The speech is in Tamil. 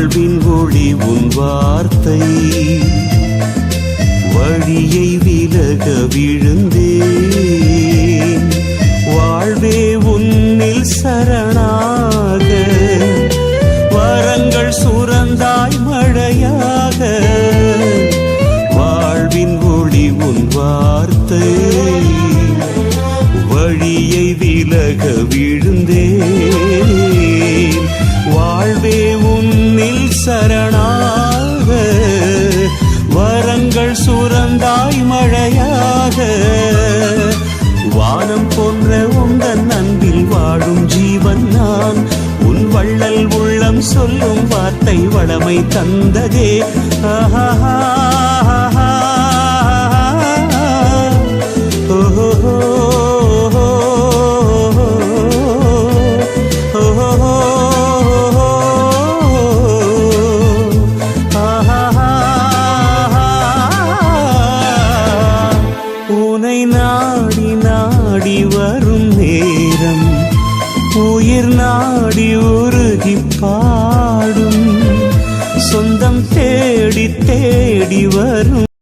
வாழ்வின் ஒளி உன் வார்த்தை. வழியை விலக விழுந்தேன். வாழ்வே உன்னில் சரணாக. வரங்கள் சுரந்தாய் மழையாக. வாழ்வின் ஒளி உன் வார்த்தை. வழியை விலக விழுந்தேன். தந்தாய் மழையாக. வானம் போன்ற உந்தன் அன்பில் வாழும் ஜீவன் நான். உன் வள்ளல் உள்ளம் சொல்லும் வார்த்தை வளமை தந்ததே. ஆஹா நாடி நாடி வரும் நேரம். உயிர் நாடி உருகி பாடும். சொந்தம் தேடி தேடி வரும்